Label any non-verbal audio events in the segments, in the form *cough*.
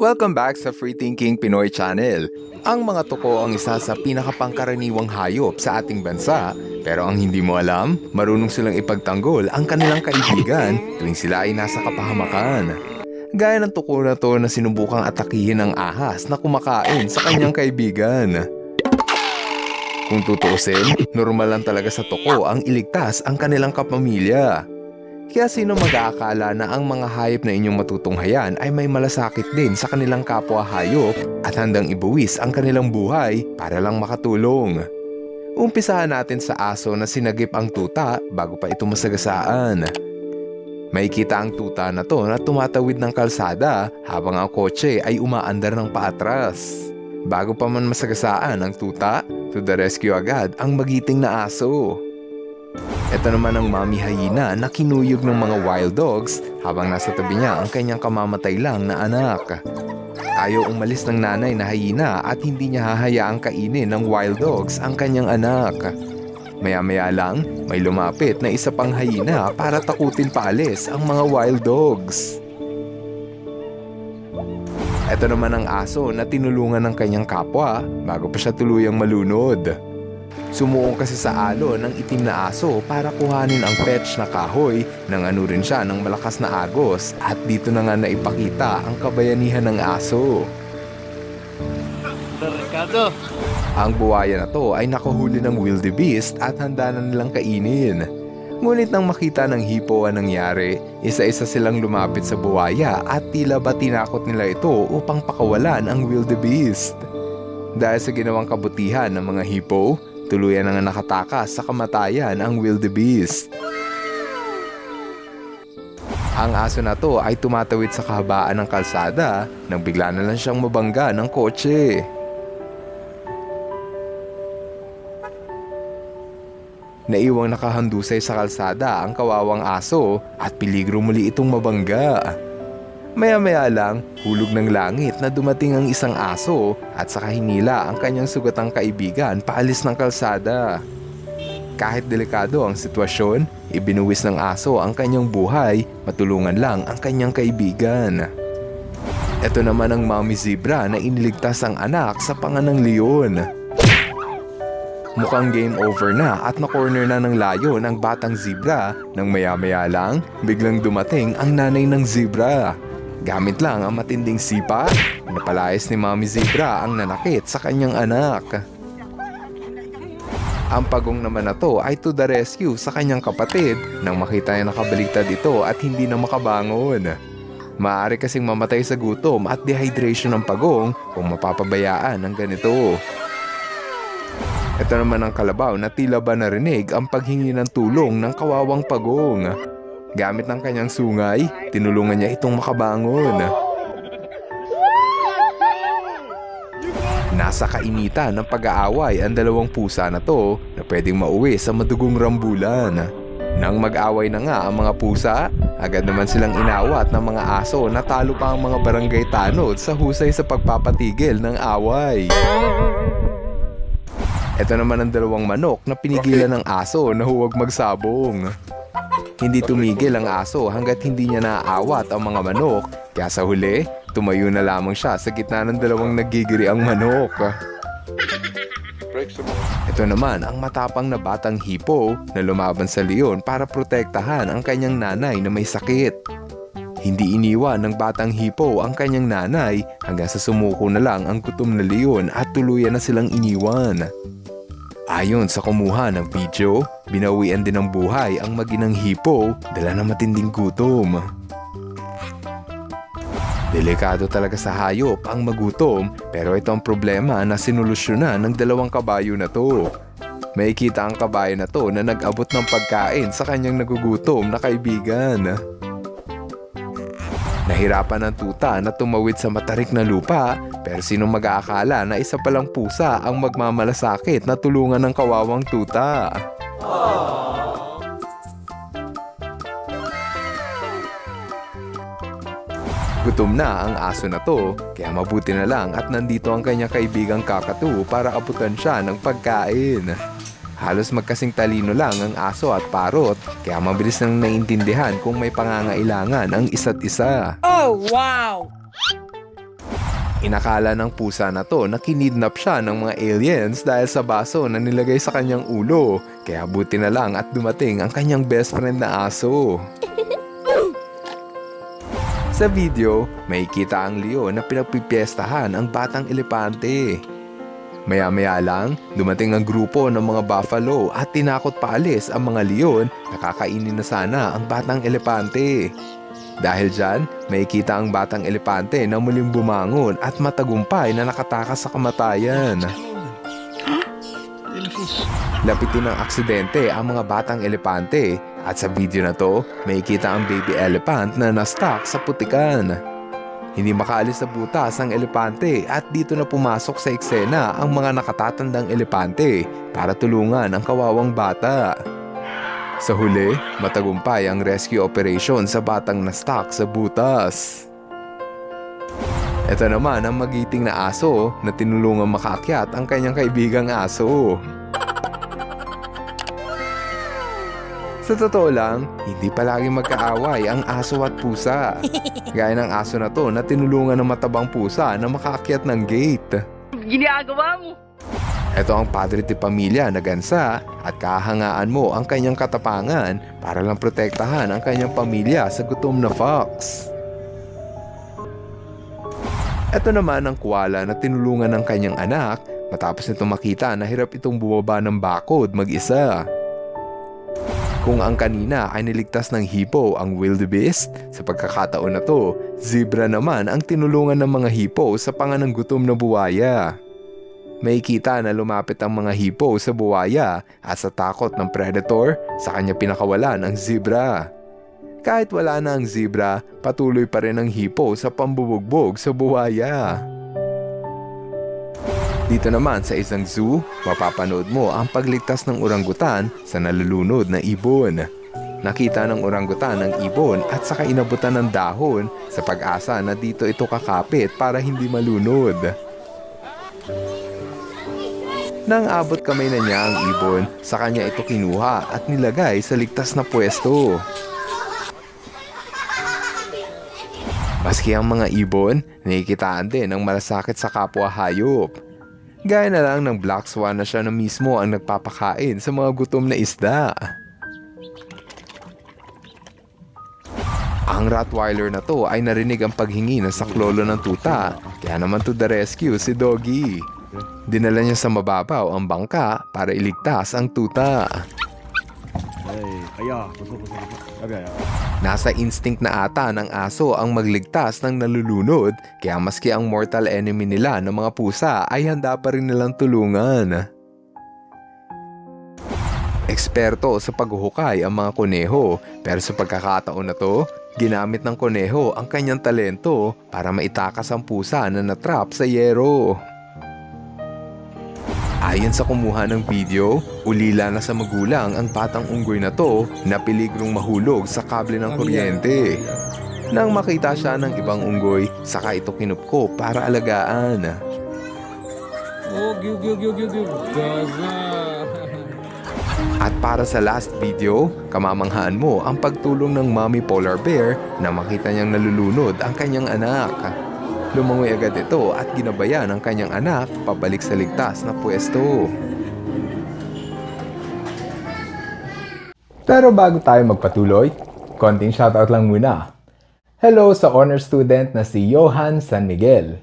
Welcome back sa Free Thinking Pinoy Channel. Ang mga tuko ang isa sa pinakapangkaraniwang hayop sa ating bansa. Pero ang hindi mo alam, marunong silang ipagtanggol ang kanilang kaibigan tuwing sila ay nasa kapahamakan. Gaya ng tuko na to na sinubukang atakihin ng ahas na kumakain sa kanyang kaibigan. Kung tutuusin, normal lang talaga sa tuko ang iligtas ang kanilang kapamilya. Kaya sino mag-aakala na ang mga hayop na inyong matutunghayan ay may malasakit din sa kanilang kapwa hayop at handang ibuwis ang kanilang buhay para lang makatulong. Umpisahan natin sa aso na sinagip ang tuta bago pa ito masagasaan. May kita ang tuta na to na tumatawid ng kalsada habang ang kotse ay umaandar ng paatras. Bago pa man masagasaan ang tuta, to the rescue agad ang magiting na aso. Ito naman ang mami hyena na kinuyog ng mga wild dogs habang nasa tabi niya ang kanyang kamamatay lang na anak. Ayaw umalis ng nanay na hyena at hindi niya hahayaang kainin ng wild dogs ang kanyang anak. Maya-maya lang, may lumapit na isa pang hyena para takutin paalis ang mga wild dogs. Ito naman ang aso na tinulungan ng kanyang kapwa bago pa siya tuluyang malunod. Sumuong kasi sa alo ng itim na aso para kuhanin ang fetch na kahoy nang ano rin siya ng malakas na agos at dito na nga naipakita ang kabayanihan ng aso. Ricardo, Ang buwaya na to ay nakahuli ng wildebeest at handa na nilang kainin. Ngunit nang makita ng hipo ang nangyari, isa-isa silang lumapit sa buwaya at tila ba tinakot nila ito upang pakawalan ang wildebeest. Dahil sa ginawang kabutihan ng mga hipo, tuluyan na nakatakas sa kamatayan ang wildebeest. Ang aso na to ay tumatawid sa kahabaan ng kalsada nang bigla na lang siyang mabangga ng kotse. Naiwang nakahandusay sa kalsada ang kawawang aso at piligro muli itong mabangga. Maya-maya lang, hulog ng langit na dumating ang isang aso at saka hinila ang kanyang sugatang kaibigan paalis ng kalsada. Kahit delikado ang sitwasyon, ibinuwis ng aso ang kanyang buhay, matulungan lang ang kanyang kaibigan. Ito naman ang mami zebra na iniligtas ang anak sa panganang leon. Mukhang game over na at na-corner na ng layon ang batang zebra nang maya-maya lang biglang dumating ang nanay ng zebra. Gamit lang ang matinding sipa, napalayas ni Mami Zebra ang nanakit sa kanyang anak. Ang pagong naman na to ay to the rescue sa kanyang kapatid nang makita niya nakabaliktad ito at hindi na makabangon. Maaari kasing mamatay sa gutom at dehydration ng pagong kung mapapabayaan ng ganito. Ito naman ang kalabaw na tila ba narinig ang paghingi ng tulong ng kawawang pagong. Gamit ng kanyang sungay, tinulungan niya itong makabangon. Nasa kainitan ng pag-aaway ang dalawang pusa na to na pwedeng mauwi sa madugong rambulan. Nang mag-away na nga ang mga pusa, agad naman silang inawat ng mga aso na talo pa ang mga barangay tanod sa husay sa pagpapatigil ng away. Ito naman ang dalawang manok na pinigilan ng aso na huwag magsabong. Hindi tumigil ang aso hanggat hindi niya naaawat ang mga manok, kaya sa huli, tumayo na lamang siya sa gitna ng dalawang nagigiri ang manok. Ito naman ang matapang na batang hipo na lumaban sa leon para protektahan ang kanyang nanay na may sakit. Hindi iniwan ng batang hipo ang kanyang nanay hanggang sa sumuko na lang ang gutom na leon at tuluyan na silang iniwan. Ayon sa kumuha ng video, binawian din ng buhay ang maginang hipo dala ng matinding gutom. Delikado talaga sa hayop ang magutom pero ito ang problema na sinulusyonan ng dalawang kabayo na to. May kita ang kabayo na to na nag-abot ng pagkain sa kanyang nagugutom na kaibigan. Nahirapan ang tuta na tumawid sa matarik na lupa pero sino mag-aakala na isa palang pusa ang magmamalasakit na tulungan ng kawawang tuta. Gutom na ang aso na to, kaya mabuti na lang at nandito ang kanyang kaibigang kakatu para abutan siya ng pagkain. Halos magkasing talino lang ang aso at parot, kaya mabilis nang naiintindihan kung may pangangailangan ang isa't isa. Oh, wow! Inakala ng pusa na to na kinidnap siya ng mga aliens dahil sa baso na nilagay sa kanyang ulo. Kaya buti na lang at dumating ang kanyang best friend na aso. Sa video, may kita ang leon na pinagpipiestahan ang batang elepante. Maya-maya lang, dumating ang grupo ng mga buffalo at tinakot paalis ang mga leon na kakainin na sana ang batang elepante. Dahil dyan, may kita ang batang elepante na muling bumangon at matagumpay na nakatakas sa kamatayan. Lapitin ng aksidente ang mga batang elepante at sa video na to, may kita ang baby elephant na na-stuck sa putikan. Hindi makaalis sa butas ang elepante at dito na pumasok sa eksena ang mga nakatatandang elepante para tulungan ang kawawang bata. Sa huli, matagumpay ang rescue operation sa batang na-stuck sa butas. Ito naman ang magiting na aso na tinulungan makaakyat ang kanyang kaibigang aso. Sa totoo lang, hindi palaging magkaaway ang aso at pusa. *laughs* Gaya ng aso na to na tinulungan ng matabang pusa na makaakyat ng gate. ginagawa mo? Ito ang padre de pamilya na gansa at kahangaan mo ang kanyang katapangan para lang protektahan ang kanyang pamilya sa gutom na fox. Ito naman ang kuwala na tinulungan ng kanyang anak matapos nito makita na hirap itong bumaba ng bakod mag-isa. Kung ang kanina ay niligtas ng hipo ang wildebeest, sa pagkakataon na to, zebra naman ang tinulungan ng mga hipo sa panganang gutom na buwaya. May kita na lumapit ang mga hipo sa buwaya at sa takot ng predator, sa kanya pinakawalan ang zebra. Kahit wala na ang zebra, patuloy pa rin ang hipo sa pambubugbog sa buwaya. Dito naman sa isang zoo, mapapanood mo ang pagligtas ng orangutan sa nalulunod na ibon. Nakita ng orangutan ang ibon at saka inabutan ng dahon sa pag-asa na dito ito kakapit para hindi malunod. Nang abot kamay na niya ang ibon, sa kanya ito kinuha at nilagay sa ligtas na pwesto. Maski ang mga ibon, nakikitaan din ng malasakit sa kapwa hayop. Gaya na lang ng black swan na siya na mismo ang nagpapakain sa mga gutom na isda. Ang Rottweiler na to ay narinig ang paghingi ng saklolo ng tuta, kaya naman to the rescue si Doggy. Dinala niya sa mababaw ang bangka para iligtas ang tuta. Ay, kaya, puso, puso, puso. Nasa instinct na ata ng aso ang magligtas ng nalulunod kaya maski ang mortal enemy nila ng mga pusa ay handa pa rin nilang tulungan. Eksperto sa paghuhukay ang mga kuneho pero sa pagkakataon na to, ginamit ng kuneho ang kanyang talento para maitakas ang pusa na natrap sa yero. Ayon sa kumuha ng video, ulila na sa magulang ang batang unggoy na to na piligrong mahulog sa kable ng kuryente. Nang makita siya ng ibang unggoy, saka ito kinupko para alagaan. Oh, giu, giu, giu, giu, giu. Gaza. At para sa last video, kamamanghaan mo ang pagtulong ng mommy polar bear na makita niyang nalulunod ang kanyang anak. Lumangoy agad ito at ginabayan ang kanyang anak pabalik sa ligtas na pwesto. Pero bago tayo magpatuloy, konting shoutout lang muna. Hello sa honor student na si Johan San Miguel.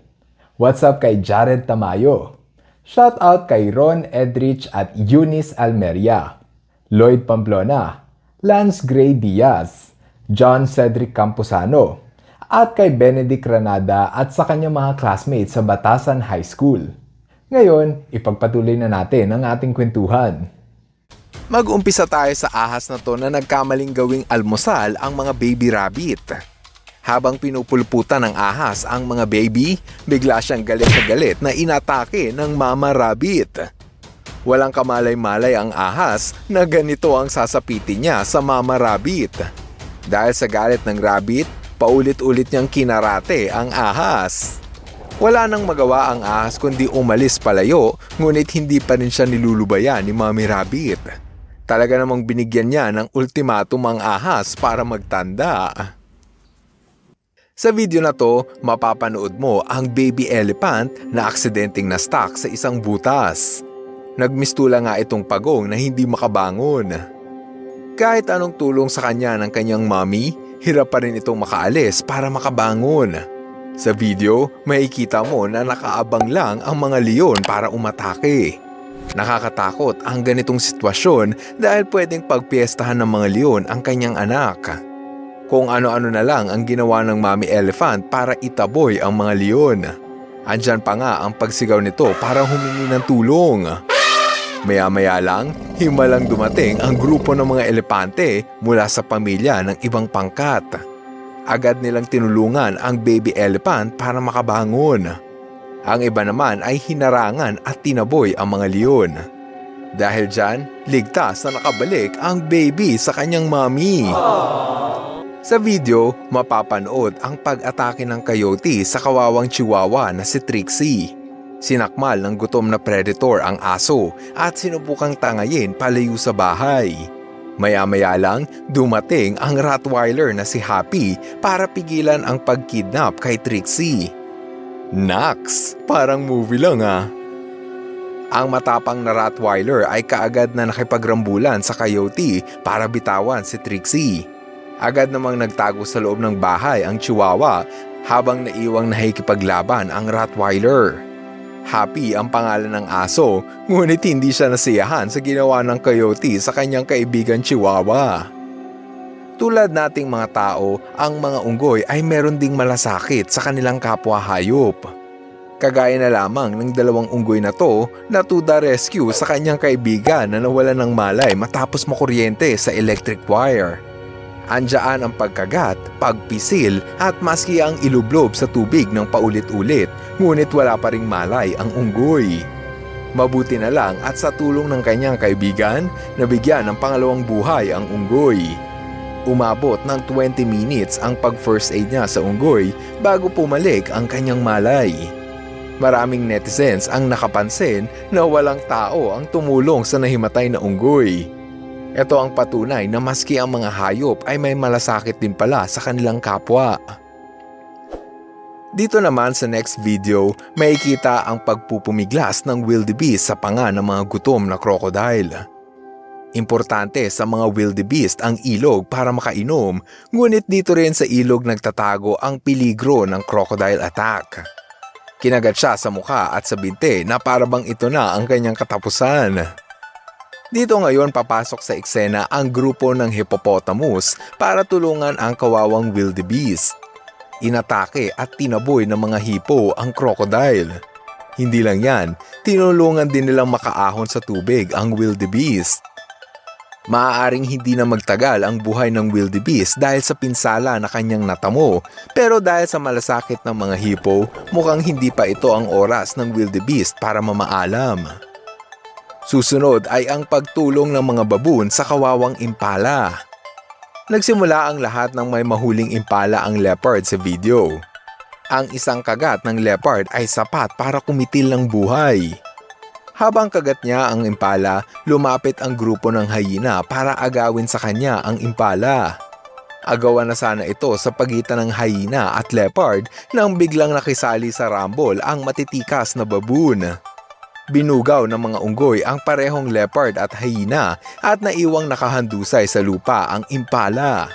What's up kay Jared Tamayo? Shoutout kay Ron Edrich at Eunice Almeria. Lloyd Pamplona, Lance Gray Diaz, John Cedric Camposano, at kay Benedict Granada at sa kanyang mga classmates sa Batasan High School. Ngayon, ipagpatuloy na natin ang ating kwentuhan. Mag-umpisa tayo sa ahas na to na nagkamaling gawing almusal ang mga baby rabbit. Habang pinupulputan ng ahas ang mga baby, bigla siyang galit na galit na inatake ng mama rabbit. Walang kamalay-malay ang ahas na ganito ang sasapitin niya sa mama rabbit. Dahil sa galit ng rabbit, paulit-ulit niyang kinarate ang ahas. Wala nang magawa ang ahas kundi umalis palayo, ngunit hindi pa rin siya nilulubayan ni Mami Rabbit. Talaga namang binigyan niya ng ultimatum ang ahas para magtanda. Sa video na to, mapapanood mo ang baby elephant na aksidenteng na-stuck sa isang butas. Nagmistula nga itong pagong na hindi makabangon. Kahit anong tulong sa kanya ng kanyang mommy, hirap pa rin itong makaalis para makabangon. Sa video, makikita mo na nakaabang lang ang mga leon para umatake. Nakakatakot ang ganitong sitwasyon dahil pwedeng pagpiestahan ng mga leon ang kanyang anak. Kung ano-ano na lang ang ginawa ng mommy elephant para itaboy ang mga leon. Andyan pa nga ang pagsigaw nito para humingi ng tulong. Maya-maya lang, himalang dumating ang grupo ng mga elepante mula sa pamilya ng ibang pangkat. Agad nilang tinulungan ang baby elephant para makabangon. Ang iba naman ay hinarangan at tinaboy ang mga leon. Dahil dyan, ligtas na nakabalik ang baby sa kanyang mommy. Sa video, mapapanood ang pag-atake ng coyote sa kawawang chihuahua na si Trixie. Sinakmal ng gutom na predator ang aso at sinubukang tangayin palayo sa bahay. Maya-maya lang, dumating ang Rottweiler na si Happy para pigilan ang pagkidnap kay Trixie. Nax, parang movie lang ah. Ang matapang na Rottweiler ay kaagad na nakipagrambulan sa coyote para bitawan si Trixie. Agad namang nagtago sa loob ng bahay ang Chihuahua habang naiwang nakikipaglaban ang Rottweiler. Happy ang pangalan ng aso, ngunit hindi siya nasiyahan sa ginawa ng coyote sa kanyang kaibigan Chihuahua. Tulad nating mga tao, ang mga unggoy ay meron ding malasakit sa kanilang kapwa hayop. Kagaya na lamang ng dalawang unggoy na to na the rescue sa kanyang kaibigan na nawalan ng malay matapos makuryente sa electric wire. Andyaan ang pagkagat, pagpisil at maski ang ilublob sa tubig ng paulit-ulit ngunit wala pa ring malay ang unggoy. Mabuti na lang at sa tulong ng kanyang kaibigan, nabigyan ng pangalawang buhay ang unggoy. Umabot ng 20 minutes ang pag-first aid niya sa unggoy bago pumalik ang kanyang malay. Maraming netizens ang nakapansin na walang tao ang tumulong sa nahimatay na unggoy. Ito ang patunay na maski ang mga hayop ay may malasakit din pala sa kanilang kapwa. Dito naman sa next video, makikita ang pagpupumiglas ng wildebeest sa panga ng mga gutom na crocodile. Importante sa mga wildebeest ang ilog para makainom, ngunit dito rin sa ilog nagtatago ang peligro ng crocodile attack. Kinagat siya sa mukha at sa binte na parabang ito na ang kanyang katapusan. Dito ngayon papasok sa eksena ang grupo ng hippopotamus para tulungan ang kawawang wildebeest. Inatake at tinaboy ng mga hipo ang crocodile. Hindi lang yan, tinulungan din nilang makaahon sa tubig ang wildebeest. Maaaring hindi na magtagal ang buhay ng wildebeest dahil sa pinsala na kanyang natamo pero dahil sa malasakit ng mga hipo, mukhang hindi pa ito ang oras ng wildebeest para mamaalam. Susunod ay ang pagtulong ng mga baboon sa kawawang impala. Nagsimula ang lahat ng may mahuling impala ang leopard sa video. Ang isang kagat ng leopard ay sapat para kumitil ng buhay. Habang kagat niya ang impala, lumapit ang grupo ng hyena para agawin sa kanya ang impala. Agawan na sana ito sa pagitan ng hyena at leopard nang biglang nakisali sa rumble ang matitikas na baboon. Binugaw ng mga unggoy ang parehong leopard at hyena at naiwang nakahandusay sa lupa ang impala.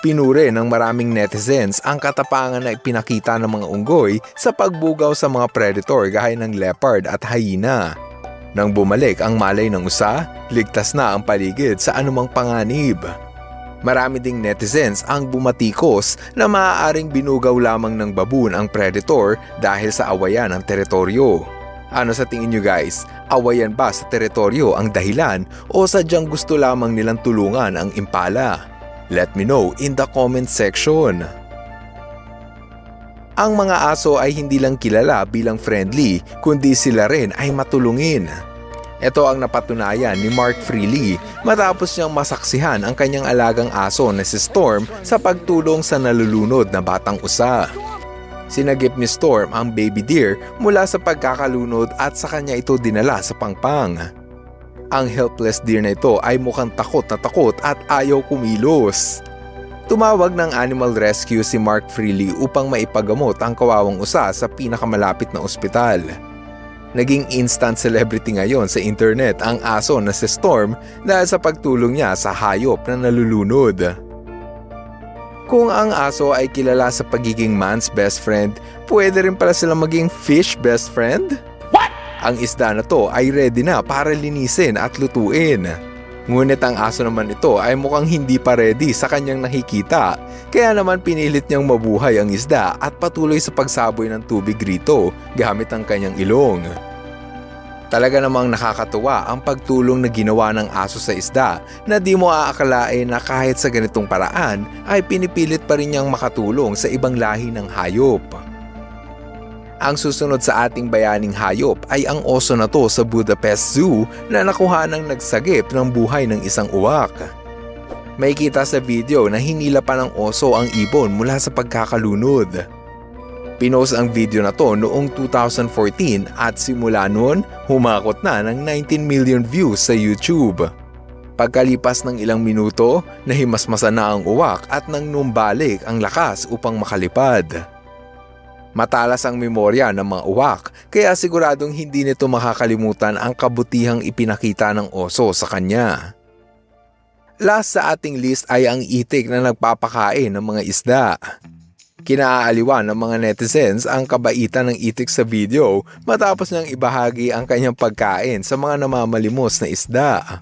Pinure ng maraming netizens ang katapangan na ipinakita ng mga unggoy sa pagbugaw sa mga predator gaya ng leopard at hyena. Nang bumalik ang malay ng usa, ligtas na ang paligid sa anumang panganib. Marami ding netizens ang bumatikos na maaaring binugaw lamang ng baboon ang predator dahil sa awayan ng teritoryo. Ano sa tingin nyo guys? Awayan ba sa teritoryo ang dahilan o sadyang gusto lamang nilang tulungan ang impala? Let me know in the comment section. Ang mga aso ay hindi lang kilala bilang friendly, kundi sila rin ay matulungin. Ito ang napatunayan ni Mark Freely matapos niyang masaksihan ang kanyang alagang aso na si Storm sa pagtulong sa nalulunod na batang usa. Sinagip ni Storm ang baby deer mula sa pagkakalunod at sa kanya ito dinala sa pangpang. Ang helpless deer na ito ay mukhang takot na takot at ayaw kumilos. Tumawag ng animal rescue si Mark Freely upang maipagamot ang kawawang usa sa pinakamalapit na ospital. Naging instant celebrity ngayon sa internet ang aso na si Storm dahil sa pagtulong niya sa hayop na nalulunod. Kung ang aso ay kilala sa pagiging man's best friend, pwede rin pala sila maging fish best friend? What? Ang isda na to ay ready na para linisin at lutuin. Ngunit ang aso naman ito ay mukhang hindi pa ready sa kanyang nakikita. Kaya naman pinilit niyang mabuhay ang isda at patuloy sa pagsaboy ng tubig rito gamit ang kanyang ilong. Talaga namang nakakatuwa ang pagtulong na ginawa ng aso sa isda na di mo aakalain na kahit sa ganitong paraan ay pinipilit pa rin niyang makatulong sa ibang lahi ng hayop. Ang susunod sa ating bayaning hayop ay ang oso na to sa Budapest Zoo na nakuha ng nagsagip ng buhay ng isang uwak. May kita sa video na hinila pa ng oso ang ibon mula sa pagkakalunod. Pinost ang video na to noong 2014 at simula noon, humakot na ng 19 million views sa YouTube. Pagkalipas ng ilang minuto, nahimasmasan na ang uwak at nang numbalik ang lakas upang makalipad. Matalas ang memorya ng mga uwak kaya siguradong hindi nito makakalimutan ang kabutihang ipinakita ng oso sa kanya. Last sa ating list ay ang itik na nagpapakain ng mga isda. Kinaaaliwan ng mga netizens ang kabaitan ng itik sa video matapos niyang ibahagi ang kanyang pagkain sa mga namamalimos na isda.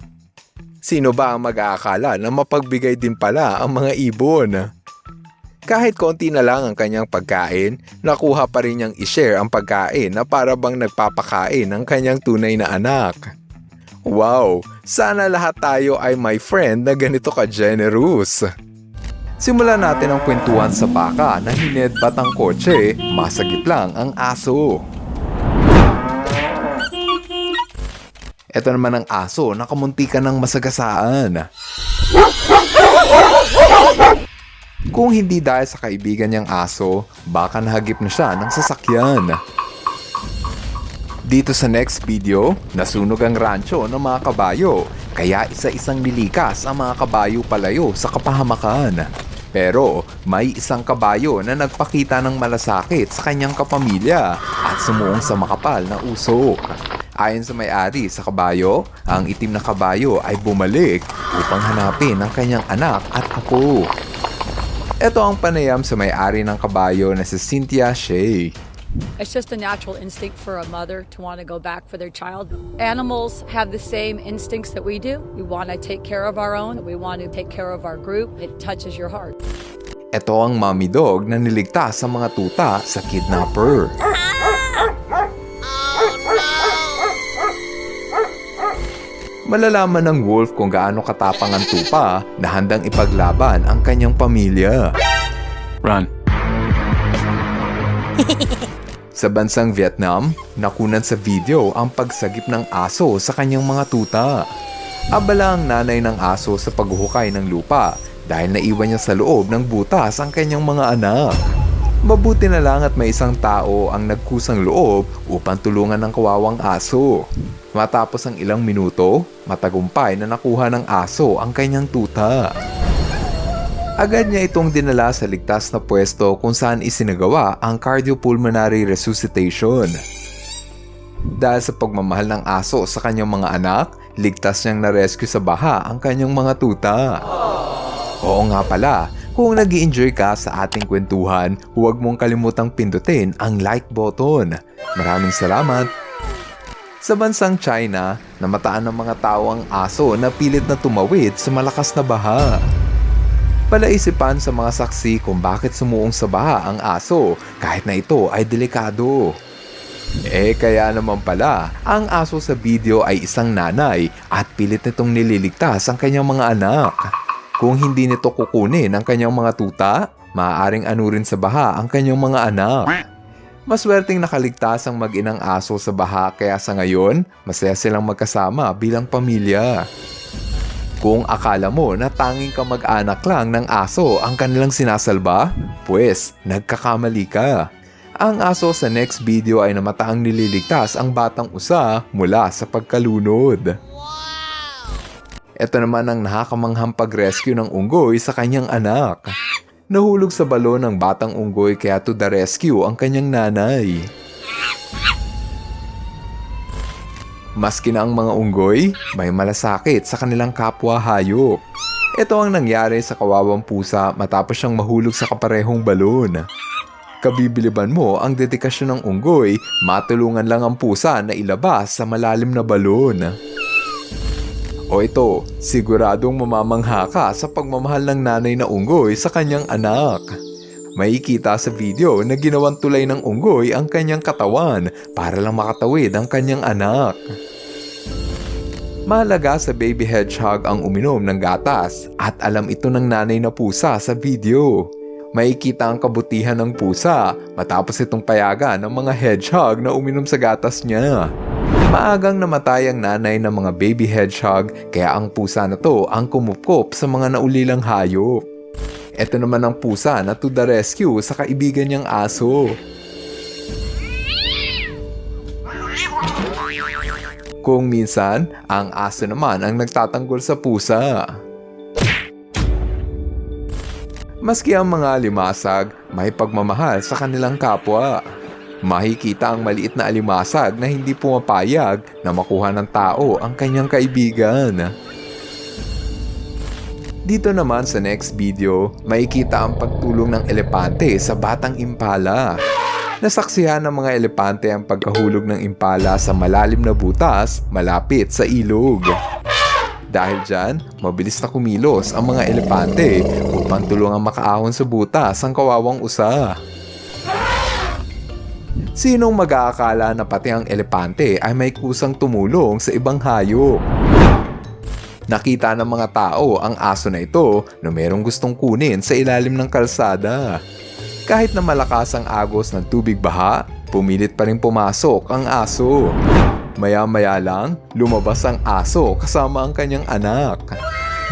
Sino ba ang mag-aakala na mapagbigay din pala ang mga ibon? Kahit konti na lang ang kanyang pagkain, nakuha pa rin niyang ishare ang pagkain na para bang nagpapakain ng kanyang tunay na anak. Wow! Sana lahat tayo ay my friend na ganito ka-generous. Simulan natin ang kwentuhan sa baka na hinedbat ang kotse, masagip lang ang aso. Ito naman ang aso na kamuntikan ng masagasaan. Kung hindi dahil sa kaibigan niyang aso, baka nahagip na siya ng sasakyan. Dito sa next video, nasunog ang rancho ng mga kabayo, kaya isa-isang nilikas ang mga kabayo palayo sa kapahamakan. Pero may isang kabayo na nagpakita ng malasakit sa kanyang kapamilya at sumuong sa makapal na usok. Ayon sa may-ari sa kabayo, ang itim na kabayo ay bumalik upang hanapin ang kanyang anak at apo. Ito ang panayam sa may-ari ng kabayo na si Cynthia Shea. It's just a natural instinct for a mother to want to go back for their child. Animals have the same instincts that we do. We want to take care of our own, we want to take care of our group. It touches your heart. Ito ang mommy dog na niligtas sa mga tuta sa kidnapper. Malalaman ng wolf kung gaano katapang ang tupa na handang ipaglaban ang kanyang pamilya. Run. *laughs* Sa bansang Vietnam, nakunan sa video ang pagsagip ng aso sa kanyang mga tuta. Abala ang nanay ng aso sa paghuhukay ng lupa dahil naiwan niya sa loob ng butas ang kanyang mga anak. Mabuti na lang at may isang tao ang nagkusang loob upang tulungan ng kawawang aso. Matapos ang ilang minuto, matagumpay na nakuha ng aso ang kanyang tuta. Agad niya itong dinala sa ligtas na pwesto kung saan isinagawa ang cardiopulmonary resuscitation. Dahil sa pagmamahal ng aso sa kanyang mga anak, ligtas niyang na-rescue sa baha ang kanyang mga tuta. Oo nga pala, kung nag enjoy ka sa ating kwentuhan, huwag mong kalimutang pindutin ang like button. Maraming salamat! Sa bansang China, namataan ng mga tao ang aso na pilit na tumawid sa malakas na baha. Palaisipan sa mga saksi kung bakit sumuong sa baha ang aso kahit na ito ay delikado. Eh kaya naman pala, ang aso sa video ay isang nanay at pilit nitong nililigtas ang kanyang mga anak. Kung hindi nito kukunin ang kanyang mga tuta, maaaring anurin sa baha ang kanyang mga anak. Maswerteng nakaligtas ang mag-inang aso sa baha kaya sa ngayon, masaya silang magkasama bilang pamilya. Kung akala mo na tanging kamag-anak lang ng aso ang kanilang sinasalba, pues nagkakamali ka. Ang aso sa next video ay namataang nililigtas ang batang usa mula sa pagkalunod. Ito naman ang nakakamanghang pag-rescue ng unggoy sa kanyang anak. Nahulog sa balon ng batang unggoy kaya to the rescue ang kanyang nanay. Maski na ang mga unggoy, may malasakit sa kanilang kapwa hayop. Ito ang nangyari sa kawawang pusa matapos siyang mahulog sa kaparehong balon. Kabibiliban mo ang dedikasyon ng unggoy, matulungan lang ang pusa na ilabas sa malalim na balon. O ito, siguradong mamamangha ka sa pagmamahal ng nanay na unggoy sa kanyang anak. Makikita sa video na ginawan tulay ng unggoy ang kanyang katawan para lang makatawid ang kanyang anak. Mahalaga sa baby hedgehog ang uminom ng gatas at alam ito ng nanay na pusa sa video. Makikita ang kabutihan ng pusa matapos itong payagan ng mga hedgehog na uminom sa gatas niya. Maagang namatay ang nanay ng mga baby hedgehog kaya ang pusa na to ang kumupkop sa mga naulilang hayop. Ito naman ang pusa na to the rescue sa kaibigan niyang aso. Kung minsan, ang aso naman ang nagtatanggol sa pusa. Maski ang mga limasag, may pagmamahal sa kanilang kapwa. Makikita ang maliit na alimasag na hindi pumapayag na makuha ng tao ang kanyang kaibigan. Dito naman sa next video, makikita ang pagtulong ng elepante sa batang impala. Nasaksihan ng mga elepante ang pagkahulog ng impala sa malalim na butas malapit sa ilog. Dahil dyan, mabilis na kumilos ang mga elepante upang tulungang makaahon sa butas ang kawawang usa. Sinong mag-aakala na pati ang elepante ay may kusang tumulong sa ibang hayop? Nakita ng mga tao ang aso na ito na merong gustong kunin sa ilalim ng kalsada. Kahit na malakas ang agos ng tubig baha, pumilit pa rin pumasok ang aso. Maya-maya lang, lumabas ang aso kasama ang kanyang anak.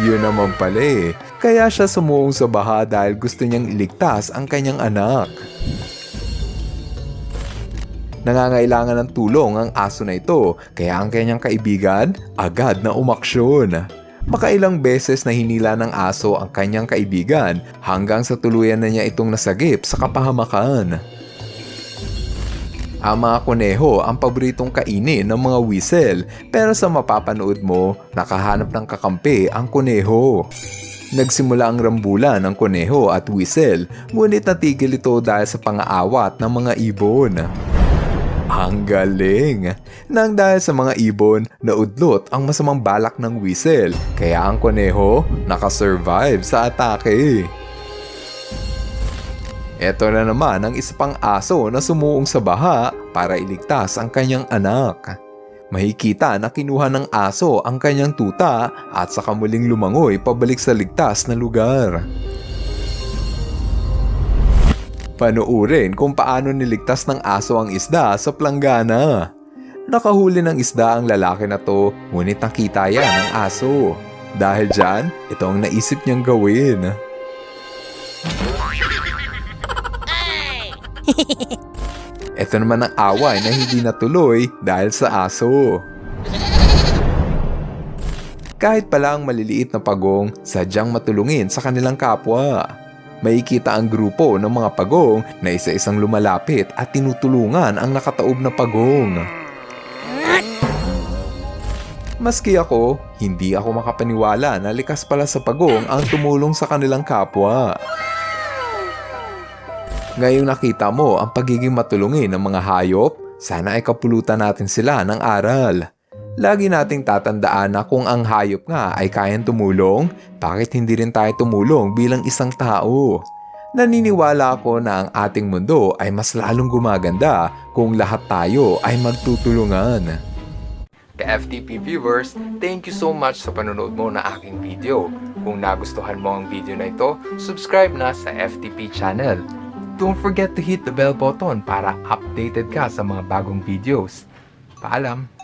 Yun naman pala eh. Kaya siya sumuong sa baha dahil gusto niyang iligtas ang kanyang anak. Nangangailangan ng tulong ang aso na ito kaya ang kanyang kaibigan agad na umaksyon. Makailang beses na hinila ng aso ang kanyang kaibigan hanggang sa tuluyan na niya itong nasagip sa kapahamakan. Ang mga kuneho ang paboritong kainin ng mga whistle pero sa mapapanood mo, nakahanap ng kakampi ang kuneho. Nagsimula ang rambulan ng kuneho at whistle ngunit natigil ito dahil sa pangaawat ng mga ibon. Ang galing! Nang dahil sa mga ibon, naudlot ang masamang balak ng whistle, kaya ang koneho nakasurvive sa atake. Ito na naman ang isa pang aso na sumuong sa baha para iligtas ang kanyang anak. Mahikita na kinuha ng aso ang kanyang tuta at saka muling lumangoy pabalik sa ligtas na lugar. Panuurin kung paano niligtas ng aso ang isda sa planggana. Nakahuli ng isda ang lalaki na to, ngunit nakita yan ng aso. Dahil dyan, ito ang naisip niyang gawin. *laughs* Ito naman ang away na hindi natuloy dahil sa aso. Kahit pala ang maliliit na pagong, sadyang matulungin sa kanilang kapwa. Makikita ang grupo ng mga pagong na isa-isang lumalapit at tinutulungan ang nakataob na pagong. Maski ako, hindi ako makapaniwala na likas pala sa pagong ang tumulong sa kanilang kapwa. Ngayong nakita mo ang pagiging matulungin ng mga hayop, sana ay kapulutan natin sila ng aral. Lagi nating tatandaan na kung ang hayop nga ay kayang tumulong, bakit hindi rin tayo tumulong bilang isang tao? Naniniwala ako na ang ating mundo ay mas lalong gumaganda kung lahat tayo ay magtutulungan. The FTP viewers, thank you so much sa panonood mo na aking video. Kung nagustuhan mo ang video na ito, subscribe na sa FTP channel. Don't forget to hit the bell button para updated ka sa mga bagong videos. Paalam!